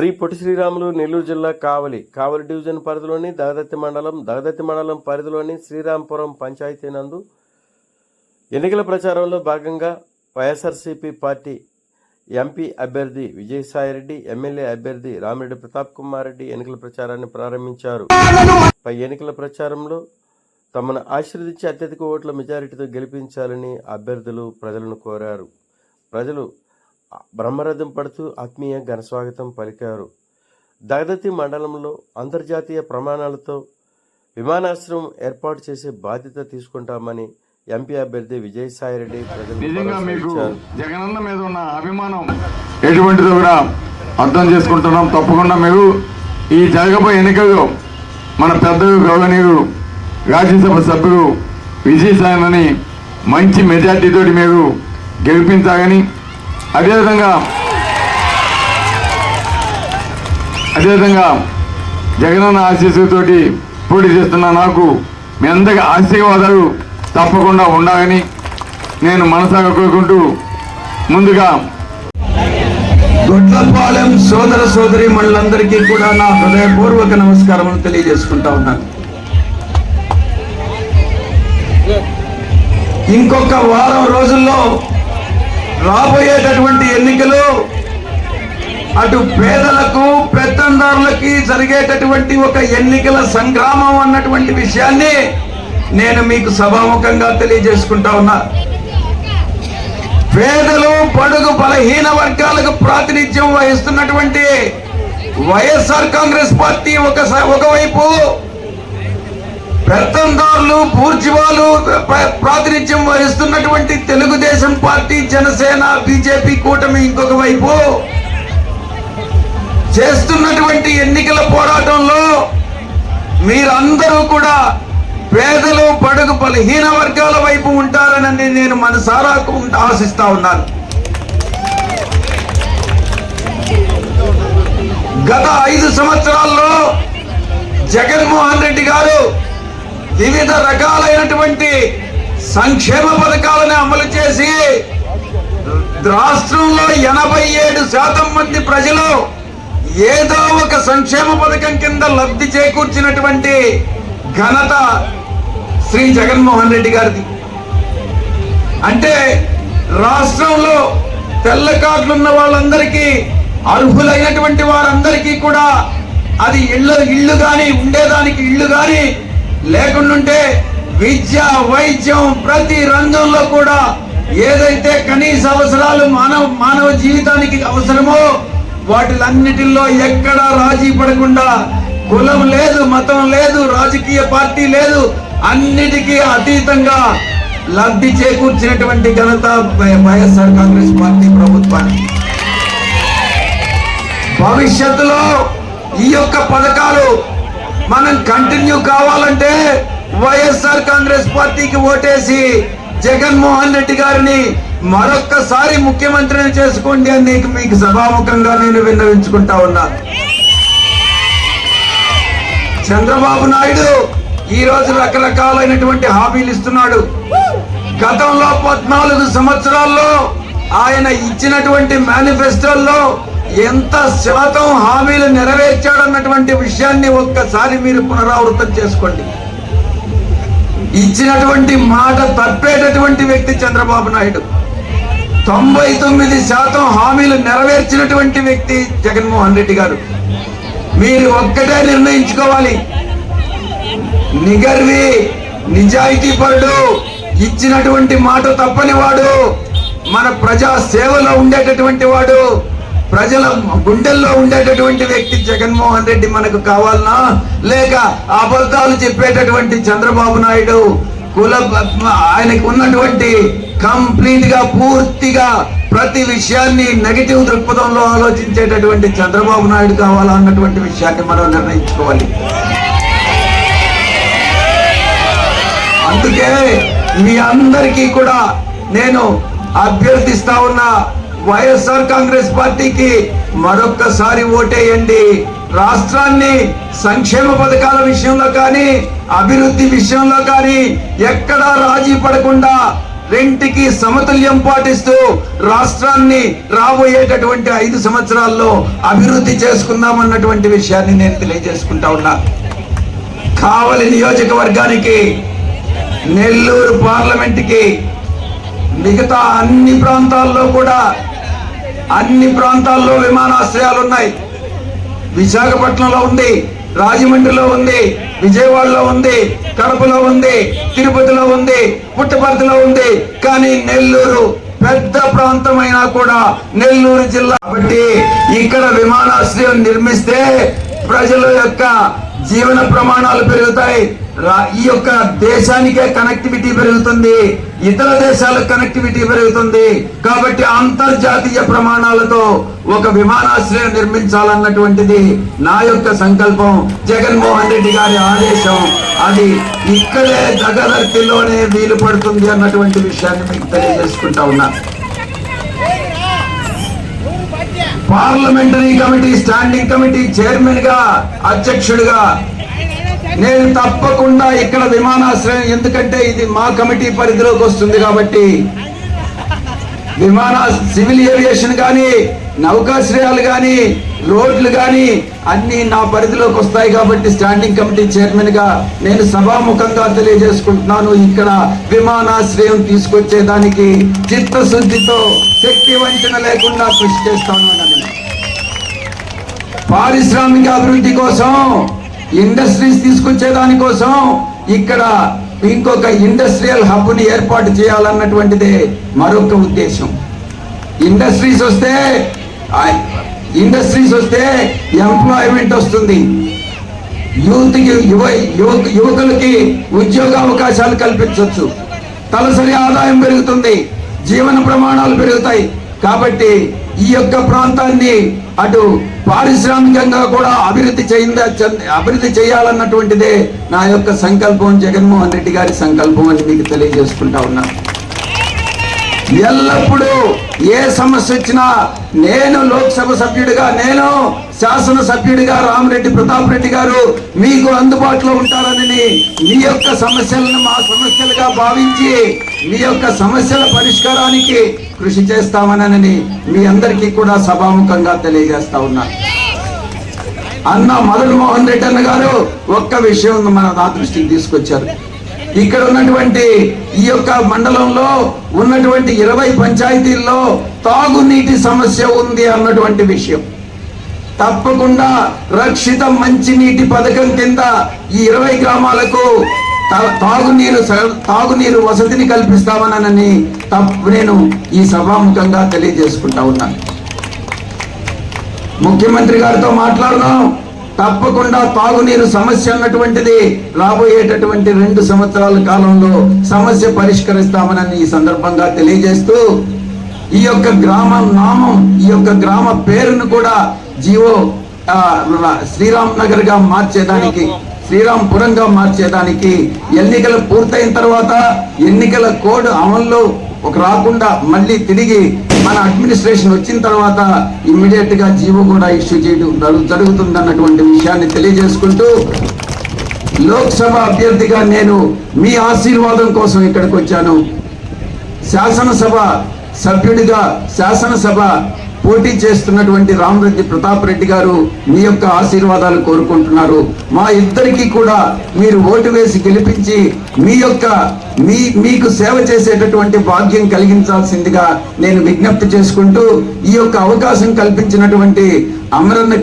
శ్రీ పొట్టి శ్రీరాములు నెల్లూరు జిల్లా కావలి కావలి డివిజన్ పరిధిలోని దగదత్తి మండలం దగదత్తి మండలం పరిధిలోని శ్రీరాంపురం పంచాయతీ నందు ఎన్నికల ప్రచారంలో భాగంగా వైఎస్ఆర్సీపీ పార్టీ ఎంపీ అభ్యర్థి విజయసాయిరెడ్డి ఎమ్మెల్యే అభ్యర్థి రామిరెడ్డి ప్రతాప్ కుమార్ రెడ్డి ఎన్నికల ప్రచారాన్ని ప్రారంభించారు. పై ఎన్నికల ప్రచారంలో తమను ఆశీర్వదించి అత్యధిక ఓట్ల మెజారిటీతో గెలిపించాలని అభ్యర్థులు ప్రజలను కోరారు. ప్రజలు బ్రహ్మరథం పడుతూ ఆత్మీయ ఘనస్వాగతం పలికారు. దగదత్తి మండలంలో అంతర్జాతీయ ప్రమాణాలతో విమానాశ్రయం ఏర్పాటు చేసే బాధ్యత తీసుకుంటామని ఎంపీ అభ్యర్థి విజయసాయిరెడ్డి నిజంగా మీకు జగనన్న మీద ఉన్న అభిమానం ఎటువంటిదో కూడా అర్థం చేసుకుంటున్నాం. తప్పకుండా మీరు ఈ జరగబోయే ఎన్నికల్లో మన పెద్దలు గౌరవనీయులు రాజ్యసభ సభ్యులు విజయసాయనని మంచి మెజార్టీతో మీరు గెలిపించాలని అదేవిధంగా అదేవిధంగా జగనన్న ఆశీస్సుతోటి పోటీ చేస్తున్న నాకు మీ అందరికీ ఆశీర్వాదాలు తప్పకుండా ఉండాలని నేను మనసాగా కోరుకుంటూ ముందుగా గొడ్లపాలెం సోదర సోదరి మళ్ళందరికీ కూడా నా హృదయపూర్వక నమస్కారములు తెలియజేసుకుంటా ఉన్నాను. ఇంకొక వారం రోజుల్లో రాబోయేటటువంటి ఎన్నికలు అటు పేదలకు పెత్తందారులకి జరిగేటటువంటి ఒక ఎన్నికల సంగ్రామం అన్నటువంటి విషయాన్ని నేను మీకు సభాముఖంగా తెలియజేసుకుంటా ఉన్నా. పేదలు పడుగు బలహీన వర్గాలకు ప్రాతినిధ్యం వహిస్తున్నటువంటి వైఎస్ఆర్ కాంగ్రెస్ పార్టీ ఒక ఒకవైపు పెత్తందారులు పూర్చివాలు ప్ర- ప్రాతినిధ్యం వహిస్తున్నటువంటి తెలుగుదేశం పార్టీ జనసేన బీజేపీ కూటమి ఇంకొక వైపు చేస్తున్నటువంటి ఎన్నికల పోరాటంలో మీరందరూ కూడా పేదలు బడుగు బలహీన వర్గాల వైపు ఉంటారని నేను మనసారా ఆశిస్తా ఉన్నాను. గత ఐదు సంవత్సరాల్లో జగన్మోహన్ రెడ్డి గారు వివిధ రకాలైనటువంటి సంక్షేమ పథకాలను అమలు చేసి రాష్ట్రంలో ఎనభై ఏడు శాతం మంది ప్రజలు ఏదో ఒక సంక్షేమ పథకం కింద లబ్ధి చేకూర్చినటువంటి ఘనత శ్రీ జగన్మోహన్ రెడ్డి గారిది. అంటే రాష్ట్రంలో తెల్ల కార్డులున్న వాళ్ళందరికీ అర్హులైనటువంటి వారందరికీ కూడా అది ఇళ్ళు ఇళ్ళు కానీ ఉండేదానికి ఇళ్ళు కానీ లేకుండుంటే విద్య వైద్యం ప్రతి రంగంలో కూడా ఏదైతే కనీస అవసరాలు మానవ మానవ జీవితానికి అవసరమో వాటిలన్నిటిల్లో ఎక్కడా రాజీ పడకుండా కులం లేదు మతం లేదు రాజకీయ పార్టీ లేదు అన్నిటికీ అతీతంగా లబ్ధి చేకూర్చినటువంటి ఘనత వైఎస్ఆర్ కాంగ్రెస్ పార్టీ ప్రభుత్వానికి. భవిష్యత్తులో ఈ యొక్క పథకాలు మనం కంటిన్యూ కావాలంటే వైఎస్ఆర్ కాంగ్రెస్ పార్టీకి ఓటేసి జగన్మోహన్ రెడ్డి గారిని మరొక్కసారి ముఖ్యమంత్రిని చేసుకోండి అని నీకు మీకు సభాముఖంగా నేను విన్నవించుకుంటా ఉన్నాను చంద్రబాబు నాయుడు ఈ రోజు రకరకాలైనటువంటి హామీలు ఇస్తున్నాడు. గతంలో పద్నాలుగు సంవత్సరాల్లో ఆయన ఇచ్చినటువంటి మేనిఫెస్టోల్లో ఎంత శాతం హామీలు నెరవేర్చాడన్నటువంటి విషయాన్ని ఒక్కసారి మీరు పునరావృతం చేసుకోండి. ఇచ్చినటువంటి మాట తప్పేటటువంటి వ్యక్తి చంద్రబాబు నాయుడు. తొంభై తొమ్మిది శాతం హామీలు నెరవేర్చినటువంటి వ్యక్తి జగన్మోహన్ రెడ్డి గారు. మీరు ఒక్కటే నిర్ణయించుకోవాలి. నిగర్వి నిజాయితీ పరుడు ఇచ్చినటువంటి మాట తప్పని వాడు మన ప్రజా సేవలో ఉండేటటువంటి వాడు ప్రజల గుండెల్లో ఉండేటటువంటి వ్యక్తి జగన్మోహన్ రెడ్డి మనకు కావాలనా? లేక అబద్ధాలు చెప్పేటటువంటి చంద్రబాబు నాయుడు కుల ఆయనకు ఉన్నటువంటి కంప్లీట్గా పూర్తిగా ప్రతి విషయాన్ని నెగిటివ్ దృక్పథంలో ఆలోచించేటటువంటి చంద్రబాబు నాయుడు కావాలా అన్నటువంటి విషయాన్ని మనం నిర్ణయించుకోవాలి. అందుకే మీ అందరికీ కూడా నేను అభ్యర్థిస్తా ఉన్న వైఎస్ఆర్ కాంగ్రెస్ పార్టీకి మరొక్కసారి ఓటేయండి. రాష్ట్రాన్ని సంక్షేమ పథకాల విషయంలో కానీ అభివృద్ధి విషయంలో కానీ ఎక్కడా రాజీ పడకుండా రెంటికి సమతుల్యం పాటిస్తూ రాష్ట్రాన్ని రాబోయేటటువంటి ఐదు సంవత్సరాల్లో అభివృద్ధి చేసుకుందామన్నటువంటి విషయాన్ని నేను తెలియజేసుకుంటా ఉన్నా. కావలి నియోజకవర్గానికి నెల్లూరు పార్లమెంట్కి మిగతా అన్ని ప్రాంతాల్లో కూడా అన్ని ప్రాంతాల్లో విమానాశ్రయాలు ఉన్నాయి. విశాఖపట్నంలో ఉంది రాజమండ్రిలో ఉంది విజయవాడలో ఉంది కడపలో ఉంది తిరుపతిలో ఉంది పుట్టపర్తిలో ఉంది. కానీ నెల్లూరు పెద్ద ప్రాంతమైనా కూడా నెల్లూరు జిల్లా. కాబట్టి ఇక్కడ విమానాశ్రయం నిర్మిస్తే ప్రజల యొక్క జీవన ప్రమాణాలు పెరుగుతాయి. ఈ యొక్క దేశానికే కనెక్టివిటీ పెరుగుతుంది. ఇతర దేశాలకు కనెక్టివిటీ పెరుగుతుంది. కాబట్టి అంతర్జాతీయ ప్రమాణాలతో ఒక విమానాశ్రయం నిర్మించాలన్నటువంటిది నా యొక్క సంకల్పం. జగన్మోహన్ రెడ్డి గారి ఆదేశం అది ఇక్కడే దగదర్తిలోనే వీలు పడుతుంది అన్నటువంటి విషయాన్ని మీకు తెలియజేసుకుంటా ఉన్నా. పార్లమెంటరీ కమిటీ స్టాండింగ్ కమిటీ చైర్మన్గా అధ్యక్షుడిగా. నేను తప్పకుండా ఇక్కడ విమానాశ్రయం ఎందుకంటే ఇది మా కమిటీ పరిధిలోకి వస్తుంది కాబట్టి. విమాన సివిల్ ఏవియేషన్ కానీ నౌకాశ్రయాలు కానీ రోడ్లు కానీ అన్ని నా పరిధిలోకి వస్తాయి కాబట్టి స్టాండింగ్ కమిటీ చైర్మన్గా నేను సభాముఖంగా తెలియజేసుకుంటున్నాను. ఇక్కడ విమానాశ్రయం తీసుకొచ్చేదానికి చిత్తశుద్ధితో శక్తి వంచన లేకుండా కృషి చేస్తాను అని పారిశ్రామిక అభివృద్ధి కోసం ఇండస్ట్రీస్ తీసుకొచ్చే దానికోసం ఇక్కడ ఇంకొక ఇండస్ట్రియల్ హబ్ని ఏర్పాటు చేయాలన్నటువంటిదే మరొక ఉద్దేశం. ఇండస్ట్రీస్ వస్తే ఇండస్ట్రీస్ వస్తే ఎంప్లాయ్మెంట్ వస్తుంది. యూత్ యువ యువకులకి ఉద్యోగ అవకాశాలు కల్పించవచ్చు తలసరి ఆదాయం పెరుగుతుంది. జీవన ప్రమాణాలు పెరుగుతాయి. కాబట్టి ఈ యొక్క ప్రాంతాన్ని అటు పారిశ్రామికంగా కూడా అభివృద్ధి చేయింద చెంద- అభివృద్ధి చేయాలన్నటువంటిదే నా యొక్క సంకల్పం జగన్మోహన్ రెడ్డి గారి సంకల్పం అని మీకు తెలియజేసుకుంటా ఉన్నాను ఎల్లప్పుడూ ఏ సమస్య వచ్చినా నేను లోక్సభ సభ్యుడిగా నేను శాసన సభ్యుడిగా రామరెడ్డి ప్రతాప్ రెడ్డి గారు మీకు అందుబాటులో ఉంటారని మీ యొక్క సమస్యలను మా సమస్యలుగా భావించి మీ యొక్క సమస్యల పరిష్కారానికి కృషి చేస్తామనని మీ అందరికీ కూడా సభాముఖంగా తెలియజేస్తా ఉన్నా. అన్న మదన్ మోహన్ రెడ్డి అన్న గారు ఒక్క విషయం మన నా దృష్టికి తీసుకొచ్చారు. ఇక్కడ ఉన్నటువంటి ఈ యొక్క మండలంలో ఉన్నటువంటి ఇరవై పంచాయతీల్లో తాగునీటి సమస్య ఉంది అన్నటువంటి విషయం. తప్పకుండా రక్షిత మంచినీటి పథకం కింద ఈ ఇరవై గ్రామాలకు తాగునీరు తాగునీరు వసతిని కల్పిస్తామనని తప్పు నేను ఈ సభాముఖంగా తెలియజేసుకుంటా ఉన్నాను. ముఖ్యమంత్రి గారితో మాట్లాడదాం. తప్పకుండా తాగునీరు సమస్య అన్నటువంటిది రాబోయేటటువంటి రెండు సంవత్సరాల కాలంలో సమస్య పరిష్కరిస్తామని ఈ సందర్భంగా తెలియజేస్తూ ఈ యొక్క గ్రామం నామం ఈ యొక్క గ్రామ పేరును కూడా జీవో శ్రీరామ్ నగర్గా మార్చేదానికి శ్రీరాంపురంగా మార్చేదానికి ఎన్నికలు పూర్తయిన తర్వాత ఎన్నికల కోడ్ అమల్లో ఒక రాకుండా మళ్ళీ తిరిగి మన అడ్మినిస్ట్రేషన్ వచ్చిన తర్వాత ఇమ్మీడియట్గా జీవో కూడా ఇష్యూ చేయడం జరుగుతుందన్నటువంటి విషయాన్ని తెలియజేసుకుంటూ లోక్సభ అభ్యర్థిగా నేను మీ ఆశీర్వాదం కోసం ఇక్కడికి వచ్చాను. శాసనసభ సభ్యుడిగా శాసనసభ పోటీ చేస్తున్నటువంటి రామరెడ్డి ప్రతాప్ రెడ్డి గారు మీ యొక్క ఆశీర్వాదాలు కోరుకుంటున్నారు. మా ఇద్దరికి కూడా మీరు ఓటు వేసి గెలిపించి మీ యొక్క మీ మీకు సేవ చేసేటటువంటి భాగ్యం కలిగించాల్సిందిగా నేను విజ్ఞప్తి చేసుకుంటూ ఈ యొక్క అవకాశం కల్పించినటువంటి అమరన్న